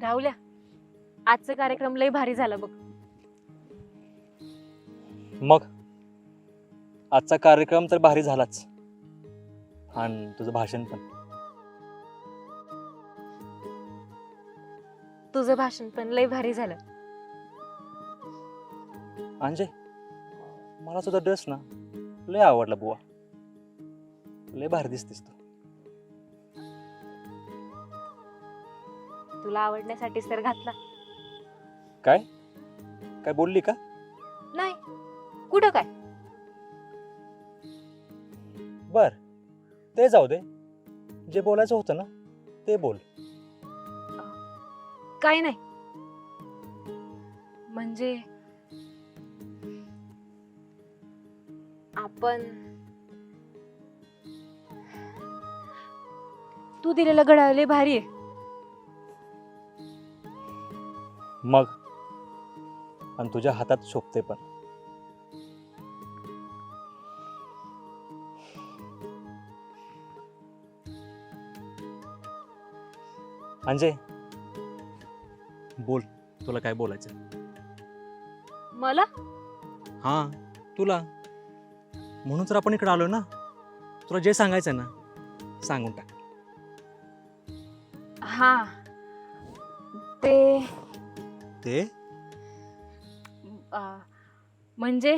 राहुल्या आजचा कार्यक्रम लय भारी झाला बघ. मग? आजचा कार्यक्रम तर भारी झालाच. आणि तुझं भाषण पण. तुझं भाषण पण लय भारी झालं. अंजय मला तुझा ड्रेस ना लय आवडला बुवा. लय भारी दिसतेस तू. तुला आवडण्यासाठीच तर घातला. काय? काय बोलली का? नाही. कुठं काय? बर. ते जाऊ दे. जे बोलायचं होतं ना ते बोल. काय नाही. म्हणजे आपण तू दिलेलं घड्याळ लय भारी आहे. मग? आणि तुझ्या हातात शोभते पण. अंजय. बोल तुला काय बोलायचं मला? हा तुला. म्हणून तर आपण इकडे आलो ना. तुला जे सांगायचं ना सांगून टाक. हा. ते ते आ, म्हणजे?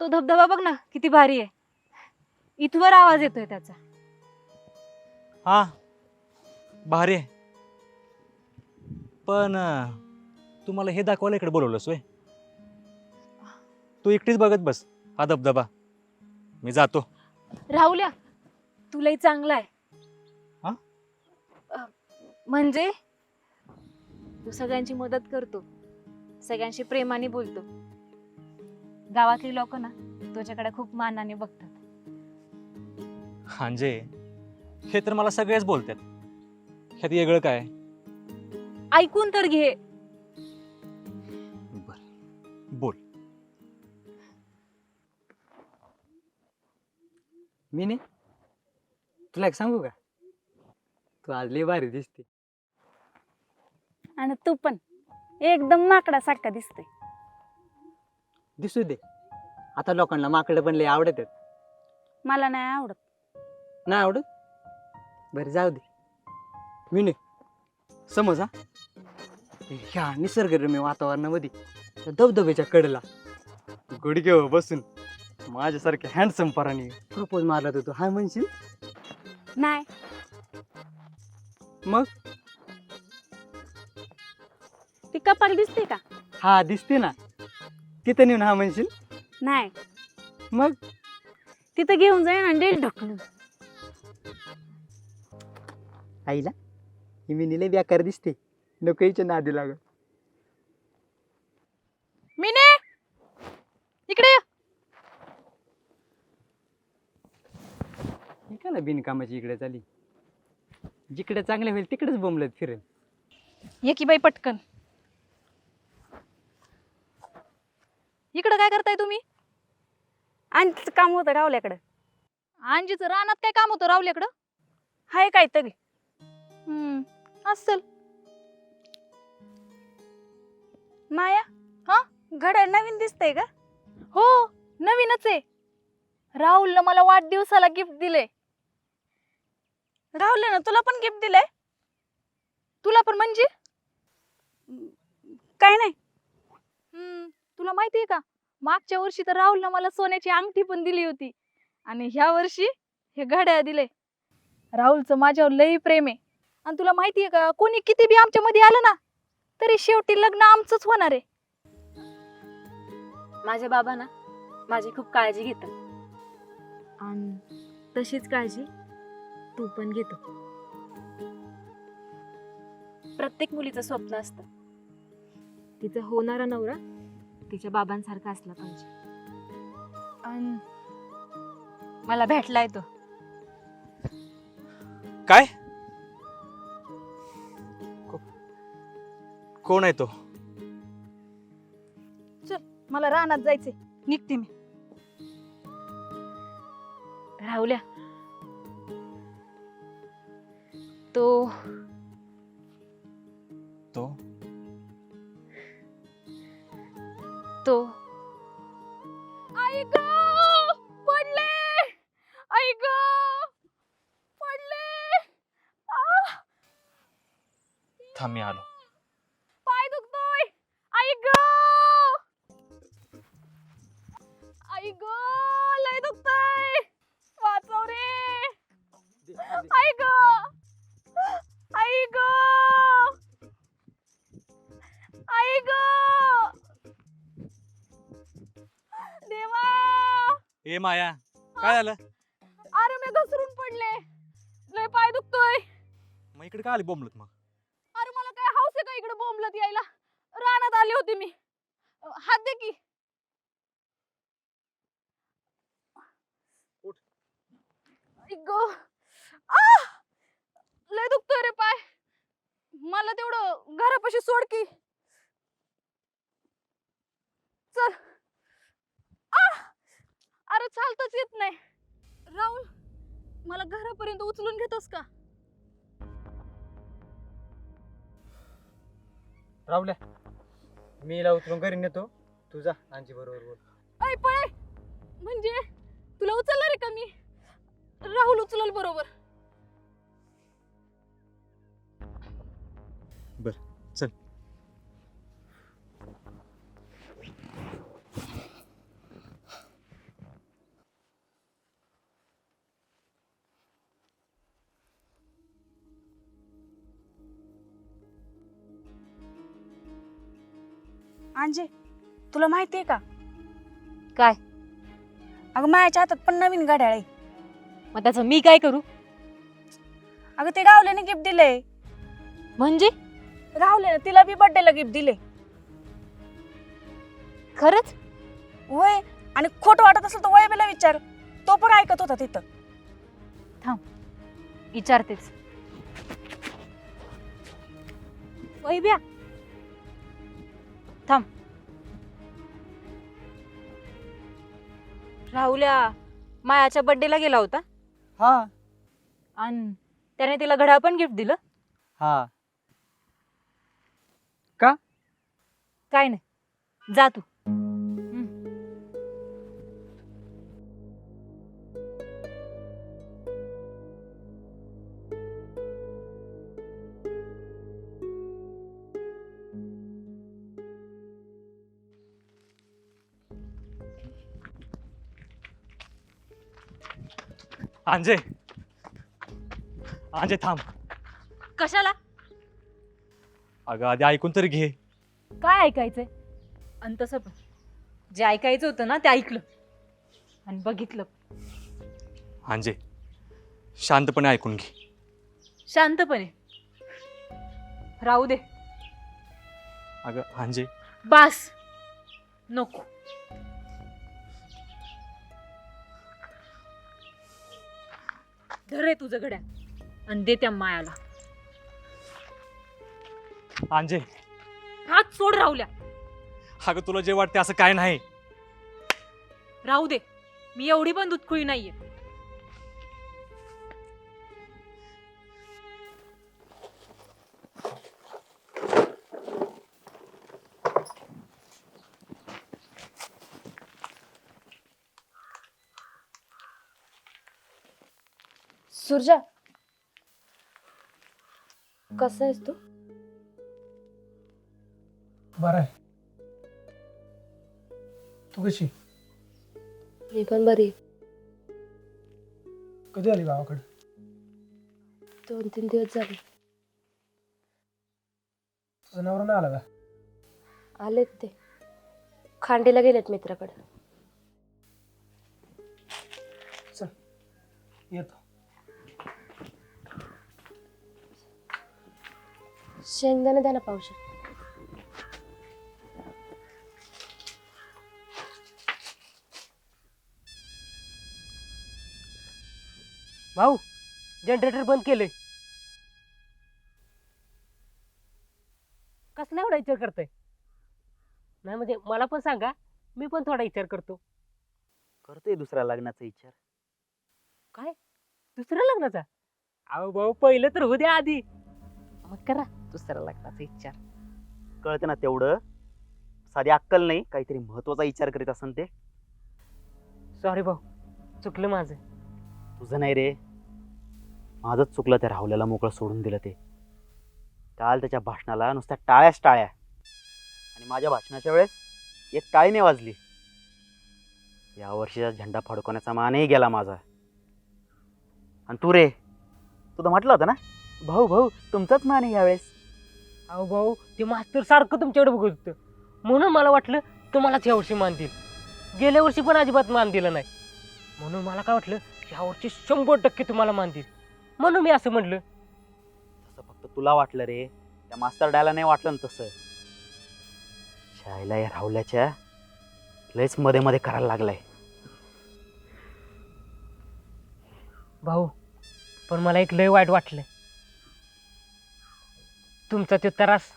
तो धबधबा बघ ना किती भारी आहे. इथवर आवाज येतोय त्याचा. हा भारी आहे. पण अं, तू मला हे दाखवायला इकडे बोलवलंस वय तू एकटीच बघत बस हा धबधबा. मी जातो. राहुल्या तुलाही चांगला आहे. म्हणजे? तू सगळ्यांची मदत करतो. सगळ्यांशी प्रेमाने बोलतो. गावातली लोक ना तुझ्याकडे खूप मानाने बघतात. अंजय हे तर मला सगळेच बोलतात. ह्यात वेगळं काय? ऐकून तर घे. बर बोल. मी नाही तुला एक सांगू का? तू आज लय भारी दिसते. आणि तू पण. एकदम माकडासारखा दिसतोय. दिसू दे. आता लोकांना माकडं पण लय आवडत आहेत मला नाही आवडत. नाही आवडत? बरं जाऊ दे. मी नाही. समज हा. ह्या निसर्गरम्य वातावरणामध्ये त्या धबधब्याच्या कडेला गुडघ्यावर बसून माझ्यासारख्या हँडसम पराने प्रपोज मारला तर तू हाय म्हणशील? नाही. मग? कपाल दिसते का? हा दिसते ना. तिथं नेऊन हा म्हणशील? नाही. मग? तिथं घेऊन जाईन आणि डेल ढकलून. आईला ही मी निले बेकार दिसते. नको हिच्या नादी लागत मिने! इकडे ये. बिनकामाची इकडे चाली. जिकडे चांगले होईल तिकडेच बोंबलत फिरेल. ये की बाई पटकन. इकडं काय करताय तुम्ही? आणि तिचं काम होतं रावल्याकडं. अंजीचं रानात काय काम होतं रावल्याकडं? हाय काहीतरी. हम्म असल. माया? हा? घड्याळ नवीन दिसतंय का हो नवीनच आहे. राहुलनं मला वाढदिवसाला गिफ्ट दिले राहुल ना तुला पण गिफ्ट दिलंय? तुला पण म्हणजे? काय नाही. हम्म तुला माहितीये का? मागच्या वर्षी तर राहुलनं मला सोन्याची अंगठी पण दिली होती. आणि ह्या वर्षी हे घड्याळ दिले राहुलचं माझ्यावर लई प्रेम आहे. आणि तुला माहिती आहे का कोणी किती बी आमच्या मध्ये आलं ना तरी शेवटी लग्न आमचंच होणार आहे. माझ्या बाबा ना माझी खूप काळजी घेतात आणि तशीच काळजी तू पण घेतो. प्रत्येक मुलीचं स्वप्न असतं. तिचा होणारा नवरा तिच्या बाबांसारखा असला पाहिजे. आणि मला भेटलाय तो. काय? को- कोण आहे तो? मला रानात जायचंय. निघते मी. राहुल्या. तो तो? तो आई ग पडले. आई ग पडले. आह, थांब मी आलो. माया. काय झालं? अरे मी घसरून पडले. लय पाय दुखतोय. मग इकडे काय आली बोंबलत मग? अरे मला काय हाऊस आहे का इकडे बोंबलत यायला? रानात आली होती मी अ, हात दे की उठ. आई गं. आह! लय दुखतोय रे पाय मला तेवढं घरापाशी सोड की चल आह! अरे चालताच येत नाही. राहुल मला घरापर्यंत उचलून घेतोस का? राहुल्या मी हिला उचलून घरी नेतो. तू जा आंजी बरोबर बोल. ऐ पळे! म्हणजे तुला उचलणार आहे का मी? राहुल उचलल बरोबर. अंजे तुला माहिती आहे का? काय? अगं मायाच्या हातात पण नवीन घड्याळ आहे. मग त्याचं मी काय करू? अगं ते गावल्याने गिफ्ट दिलंय म्हणजे? राहुल्याने तिला बी बर्थडेला गिफ्ट दिले. खरंच? वय आणि खोटं वाटत असेल तर वय विचार. तो पण ऐकत होता तिथं. विचारतेच. वैभ्या थांब. राहुल्या मायाच्या बर्थडेला गेला होता. हा. आणि त्याने तिला घड्याळ पण गिफ्ट दिलं. हा. काय नाही. जा तू. अंजे अंजे थांब. कशाला? अगं आधी ऐकून तरी घे. काय ऐकायचंय? आणि तसं पण. जे ऐकायचं होतं ना ते ऐकलं. आणि बघितलं. अंजे शांतपणे ऐकून घे. शांतपणे. राहू दे. अगं अंजे बास. नको. धर रे तुझं घड्या आणि दे त्या मायाला. अंजे हात सोड राहुल्या. अगं तुला जे वाटते असं काय नाही. राहू दे. मी एवढी पण दुधखुळी नाहीये. सुरजा कसा आहेस तू? बरं आहे. तू कशी? मी पण बरी. कधी आली गावाकडे दोन तीन दिवस झाले. तुझा नवरा नाही आला का? आलेत ते. खांडीला गेलेत मित्राकडे. चल येतो. शेंगदाणे द्या ना पावशे भाऊ जनरेटर बंद केलंय. कसला एवढा विचार करतोय? नाही म्हणजे मला पण सांगा मी पण थोडा विचार करतो. करतोय दुसऱ्या लग्नाचा विचार. दुसऱ्या लग्नाचा? अहो भाऊ पहिलं तर होऊ द्या आधी. मग करा. दुसऱ्या लग्नाचा विचार. कळतं ना तेवढं. साधी अक्कल नाही काहीतरी महत्त्वाचा विचार करीत असन ते. सॉरी भाऊ चुकलं माझं. तुझं नाही रे. माझंच चुकलं त्या राहुल्याला मोकळं सोडून दिलं ते. काल त्याच्या भाषणाला नुसत्या टाळ्याच टाळ्या. आणि माझ्या भाषणाच्या वेळेस एक टाळी नाही वाजली. या वर्षीचा झेंडा फडकवण्याचा मानही गेला माझा. आणि तू रे तू तर म्हटलं होतं ना? भाऊ भाऊ तुमचाच मान आहे यावेळेस. अहो भाऊ ते मास्तर सारखं तुमच्याकडे बघत होतं. म्हणून मला वाटलं तुम्हालाच या वर्षी मान देईल. गेल्या वर्षी पण अजिबात मान दिलं नाही. म्हणून मला काय वाटलं ह्या वर्षी शंभर टक्के तुम्हाला मान देईल. म्हणून मी असं म्हटलं तसं फक्त तुला वाटलं रे. त्या मास्तर डायला नाही वाटलं ना तसं. शाळेला या राहुल्याच्या लयच मध्ये मध्ये करायला लागलाय. भाऊ पण मला एक लय वाईट वाटलं तुमचा तो त्रास.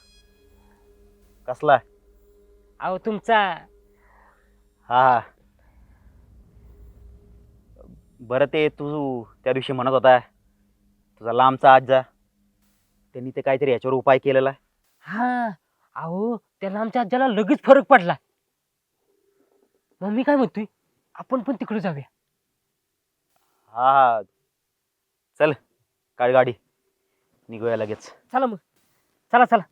कसला? अहो तुमचा. हा हा. बरं ते तू त्या दिवशी म्हणत होता तुझा लांबचा आजा त्यांनी ते काहीतरी याच्यावर उपाय केलेला? हा अहो त्याला आमच्या आज्याला लगेच फरक पडला. मग मी काय म्हणतोय? आपण पण तिकडे जाऊया. हा हा. चल काढ गाडी. निघूया लगेच. चला मग. चला चला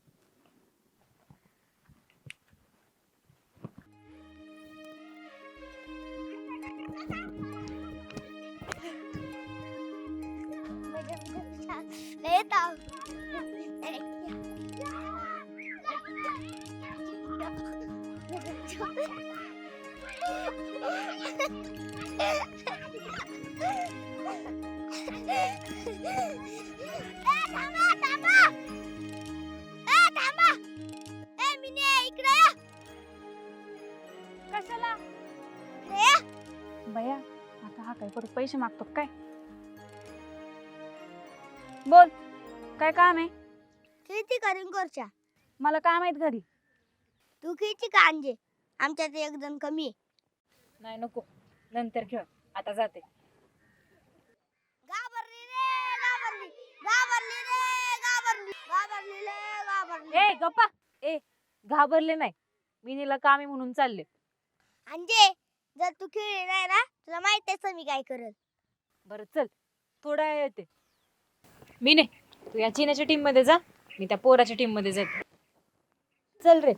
कशाला? बया आता हा काय परत पैसे मागतो काय? बोल काय काम आहे? किती करीन गोरच्या मला काम आहेत घरी. तू किती कांजे आमच्यात एक जण कमी आहे. नाही नको. नंतर खेळ. आता जाते. घाबरली रे घाबरली. घाबरली रे घाबरली. घाबरली रे घाबरली. ए गप्पा. ए घाबरले नाही. मिनीला कामे म्हणून चालले. अंजे जर तू खेळली नाही ना तुला माहीत आहे मी काय करल. बरं चल. थोडा वेळ येते. नाही. तू या चिन्याच्या टीममध्ये जा. मी त्या पोराच्या टीममध्ये जाते. चल रे.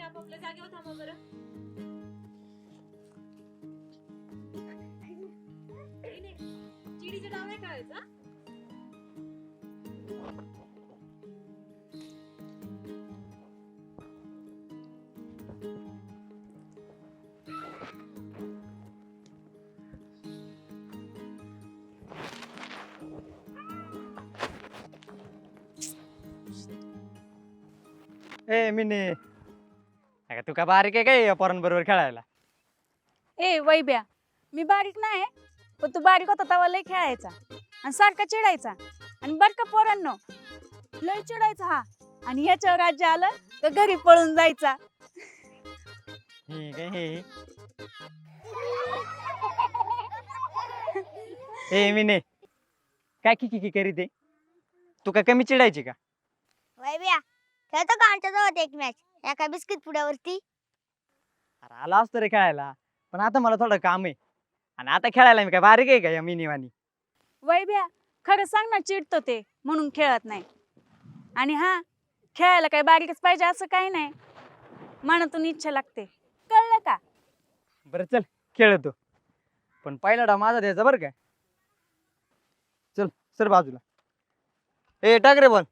आपापल्या जागेवर थांबा बरं. ए मिनी. अगं तू का बारीक आहे काय पोरांबरोबर खेळायला? ए वैब्या मी बारीक नाही पण तू बारीक होता तेव्हा लय खेळायचा आणि सारखा चिडायचा. आणि बर का पोरांनो लय चिडायचा हा. आणि ह्याच्यावर राज्य आलं तर घरी पळून जायचा. हे काय हे. ए मिने. काय की की करीत आहे? तू का कमी चिडायची का? वैब्या खेळतो का आमच्या जवळ एक मॅच एका बिस्किट पुड्यावरती? अरे आला असतो रे खेळायला. पण आता मला थोडं काम आहे. आणि आता खेळायला मी काय बारीक आहे का या मिनीवानी? वैभ्या खरं सांग ना चिडतो ते म्हणून खेळत नाही. आणि हा खेळायला काय बारीकच पाहिजे असं काही नाही. मनातून इच्छा लागते. कळलं का? बरं चल खेळतो. पण पहिला डाव माझा द्यायचा बरं काय चल सर बाजूला. ए टाक रे बॉल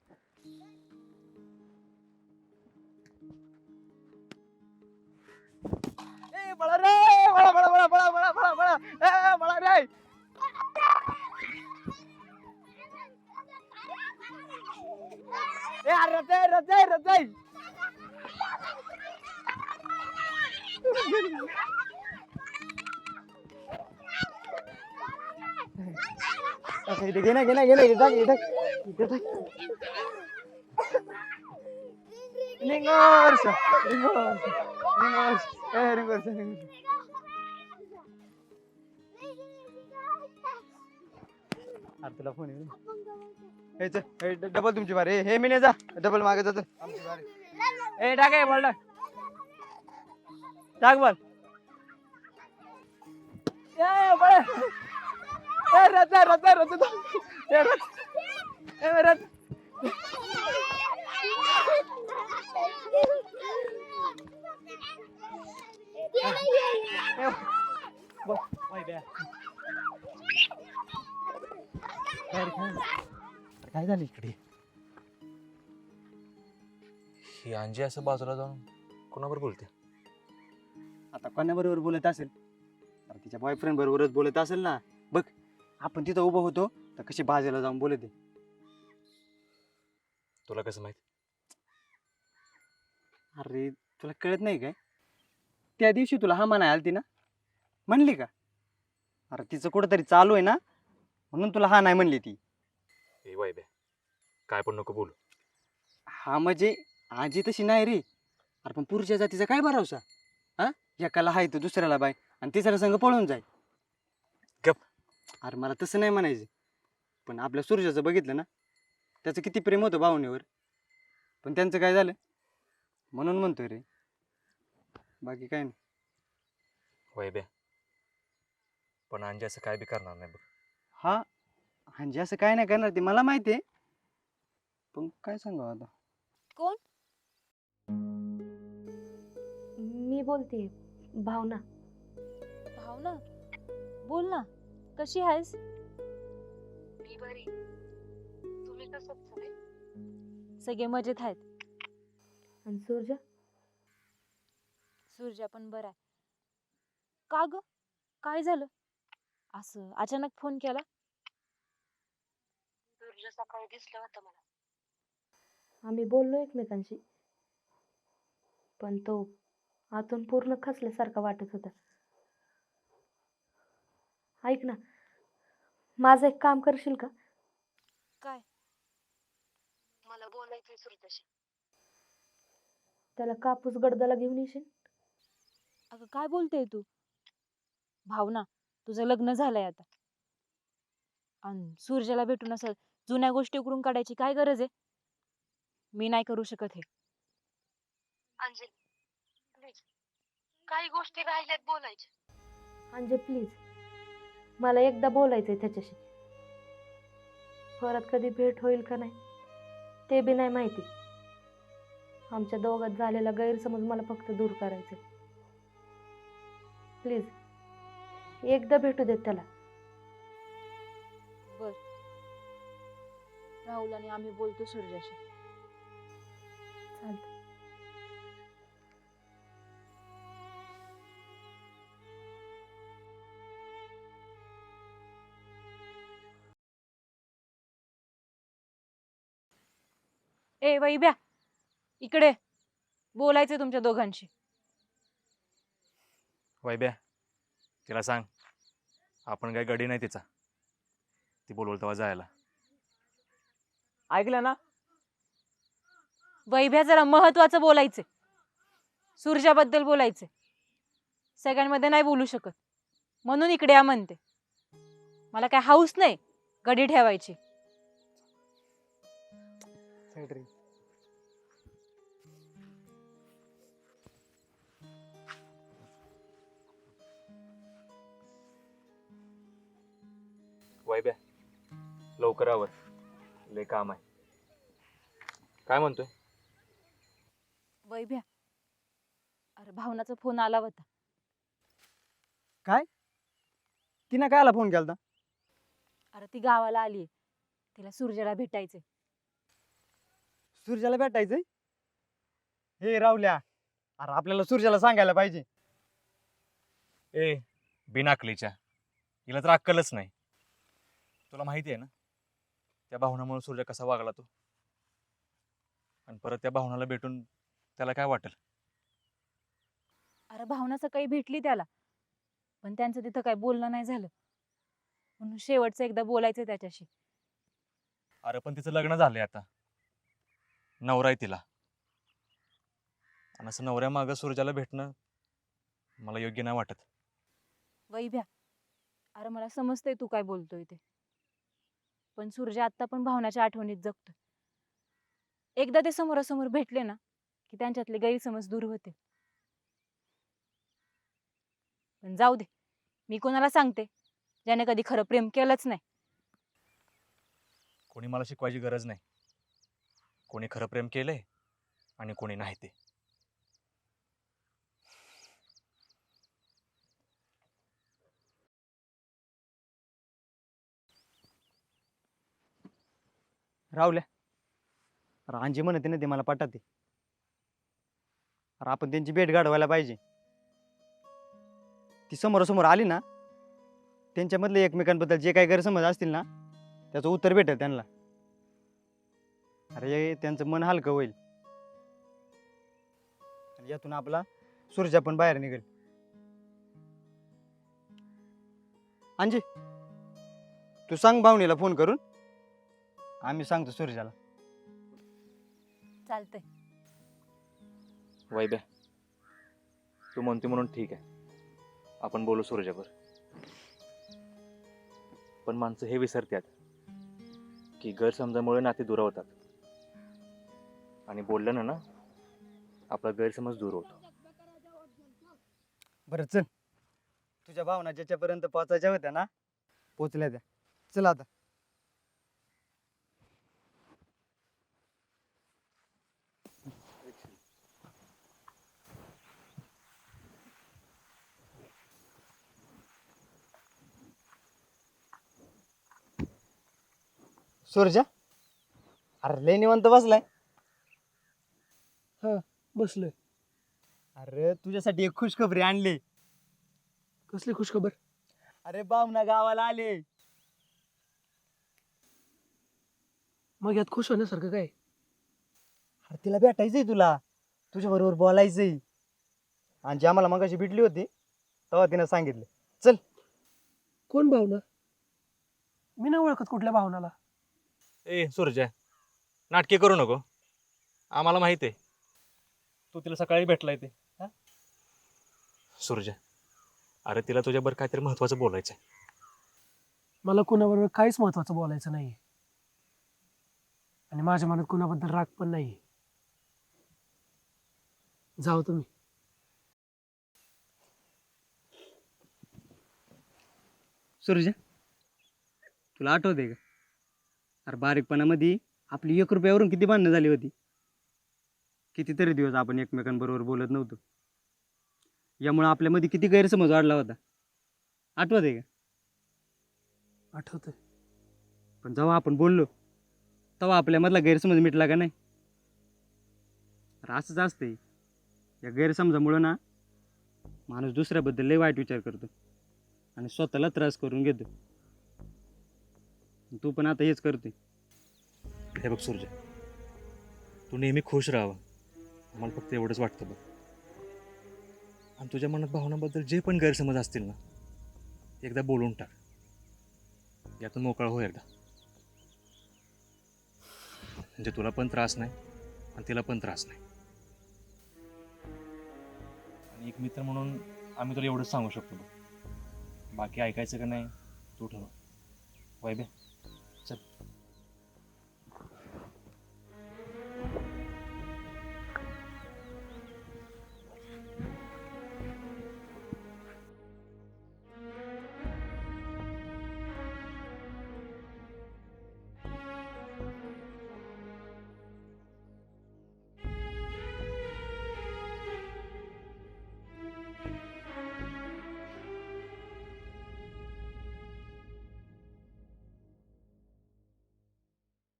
अरे रजाई रजाई रजाई घे ना घे ना घे ना टाक, टाक. रिंगोर्स रिंगोर्स रिंगोर्स ए रिंगोर्स रिंगोर्स हे चल हे ड- डबल तुमची बारी. हे मी नाही जा. डबल मागे जातो आमची बारी ए टाक हे बॉल टाक. टाक बॉल. ए बॉल. ए रथ रथ रथ ए रथ ए रथ ए, बॉल. ओय बे काय झालं इकडे? ही अंजी असं बाजूला जाऊन कोणाबरोबर बोलते? आता कोणाबरोबर बोलत असेल? अरे तिच्या बॉयफ्रेंड बरोबरच बोलत असेल ना? बघ आपण तिथं उभं होतो तर कशी बाजूला जाऊन बोलते तुला कसं माहीत? अरे तुला कळत नाही काय? त्या दिवशी तुला हा म्हणाय आलती ना? म्हणली का? अरे तिचं कुठंतरी चालू आहे ना? म्हणून तुला हा नाही म्हणली ती. ए काय पण नको बोलू. हा म्हणजे आजी तशी नाही रे. अरे पण पुरुषच्या जातीचा काय भरावसा? हा? एकाला हाय तर दुसऱ्याला बाय. आणि तिसऱ्या संघ पळून जाय. गप. अरे मला तसं नाही म्हणायचं. पण आपल्या सूर्याचं बघितलं ना त्याचं किती प्रेम होतं भावनेवर. पण त्यांचं काय झालं? म्हणून म्हणतोय रे. बाकी काय नाही. वैब्या पण अंजी असं काय बी करणार नाही बघ. हा? म्हणजे असं काय नाही करणार ते मला माहिती आहे. पण काय सांगू आता? कोण? मी बोलते भावना. भावना? बोल ना कशी आहेस? मी बरी. तुम्ही कसं सगळे? सगळे मजेत आहेत. आणि सूर्य सूर्या पण बरा आहे. का ग? काय झालं? असं अचानक फोन केला? सूर्य सकाळी दिसलं होतं मला. आम्ही बोललो एकमेकांशी. पण तो आतून पूर्ण खचल्यासारखा वाटत होता. ऐक ना माझं एक काम करशील का? काय? मला बोलायचंय सूर्याशी त्याला कापूस गडदाला घेऊन येशील? अगं काय बोलते तू? भावना तुझं लग्न झालंय आता. आणि सूर्याला भेटून असं जुन्या गोष्टी उकरून काढायची काय गरज आहे? मी नाही करू शकत हे. अंजली प्लीज काही गोष्टी राहिल्यात बोलायच्या. अंजे प्लीज मला एकदा बोलायचंय त्याच्याशी. परत कधी भेट होईल का नाही ते बी नाही माहिती. आमच्या दोघात झालेला गैरसमज मला फक्त दूर करायचे प्लीज एकदा भेटू देत त्याला. राहुल आणि आम्ही बोलतो सूर्याशी चालतं ए वैब्या इकडे. बोलायचंय तुमच्या दोघांशी. वैब्या तिला सांग. आपण काय गडी नाही तिचा. ती बोलवल तेव्हा जायला. ऐकलं ना? वैभ्या जरा महत्वाचं बोलायचंय. सूर्याबद्दल बोलायचंय. सगळ्यांमध्ये नाही बोलू शकत. म्हणून इकडे या म्हणते. मला काय हाऊस नाही गडी ठेवायची. वैब्या लवकर आवर. लय काम आहे. काय म्हणतोय? वैभ्या अरे भावनाचा फोन आला होता. तिनं कायला फोन केला अरे ती गावाला आली तिला सूर्याला भेटायचंय. सूर्याला भेटायचंय? हे रावल्या अरे आपल्याला सूर्याला सांगायला पाहिजे. ए बिनाकलीच्या. हिला तर अक्कलच नाही. तुला माहिती आहे ना? त्या भावनामुळे सूर्य कसा वागला तो? आणि परत त्या भावनाला भेटून त्याला काय वाटेल? अरे भावना सकाळी भेटली त्याला. पण त्यांचं तिथं काही बोलणं नाही झालं. म्हणून शेवटचं एकदा बोलायचं त्याच्याशी. अरे पण तिचं लग्न झालंय आता. नवरा आहे तिला. आणि असं नवऱ्या मागं सूर्जाला भेटणं मला योग्य नाही वाटत. वैभ्या अरे मला समजतंय तू काय बोलतोय ते. पण सूर्य आत्ता पण भावनाच्या आठवणीत जगतो एकदा ते समोरासमोर भेटले ना की त्यांच्यातले गैरसमज दूर होते पण जाऊ दे मी कोणाला सांगते ज्याने कधी खरं प्रेम केलंच नाही. कोणी मला शिकवायची गरज नाही. कोणी खरं प्रेम केलंय आणि कोणी नाही ते. राहुल्या रांजी म्हणते ना ते मला पटाते. अरे आपण त्यांची भेट गाढवायला पाहिजे. ती समोरासमोर आली ना त्यांच्यामधले एकमेकांबद्दल जे काही गैरसमज असतील ना त्याचं उत्तर भेटेल त्यांना. अरे त्यांचं मन हलकं होईल. आणि यातून आपला सूर्जा पण बाहेर निघेल. अंजी तू सांग भावनीला फोन करून. आम्ही सांगतो सूर्जाला. चालतंय. वैद्य तू म्हणते म्हणून ठीक आहे. आपण बोलू सूर्जावर. पण माणसं हे विसरतात की गैरसमजामुळे नाते दुरावतात आणि बोललं ना आपला गैरसमज दूर होतो. बरं चल. तुझ्या भावना ज्याच्यापर्यंत पोहोचायच्या होत्या ना पोचल्या त्या. चल आता. सूर्जा? अरे लय निवांत बसलाय. बसलोय. अरे तुझ्यासाठी एक खुशखबरी आणली. कसली खुशखबर? अरे भावना गावाला आले. मग यात खुश होण्यासारखं काय? अरे तिला भेटायचंय तुला. तुझ्या बरोबर बोलायचंय. आणि जी आम्हाला मगाशी भेटली होती तेव्हा तिनं सांगितलं. कोण भावना? मी नाही ओळखत कुठल्या भावनाला. ए सूर्जा नाटके करू नको. आम्हाला माहीत आहे. तू तिला सकाळी भेटलाय ते सूर्जा अरे तिला तुझ्याबरोबर काहीतरी महत्वाचं बोलायचं आहे मला कुणाबरोबर काहीच महत्वाचं बोलायचं नाही आणि माझ्या मनात कुणाबद्दल राग पण नाही जाओ तुम्ही. सूर्जा तुला आठवते का? अरे बारीकपणामध्ये आपली एक रुपयावरून किती भांडणं झाली होती? कितीतरी दिवस आपण एकमेकांबरोबर बोलत नव्हतो. यामुळे आपल्यामध्ये किती गैरसमज वाढला होता. आठवते का? आठवतंय. पण जेव्हा आपण बोललो तेव्हा आपल्यामधला गैरसमज मिटला का नाही? असंच असतंय. या गैरसमजामुळं ना माणूस दुसऱ्याबद्दल लय वाईट विचार करतो. आणि स्वतःला त्रास करून घेतो. तू पण आता हेच करतोय हे बघ सूर्जा तू नेहमी खुश राहावं. मला फक्त एवढंच वाटतं बघ. आणि तुझ्या मनात भावनाबद्दल जे पण गैरसमज असतील ना एकदा बोलून टाक. यातून मोकळा हो एकदा. म्हणजे तुला पण त्रास नाही आणि तिला पण त्रास नाही. आणि एक मित्र म्हणून आम्ही तुला एवढंच सांगू शकतो बाकी ऐकायचं का नाही तू ठरव. वैभ्या.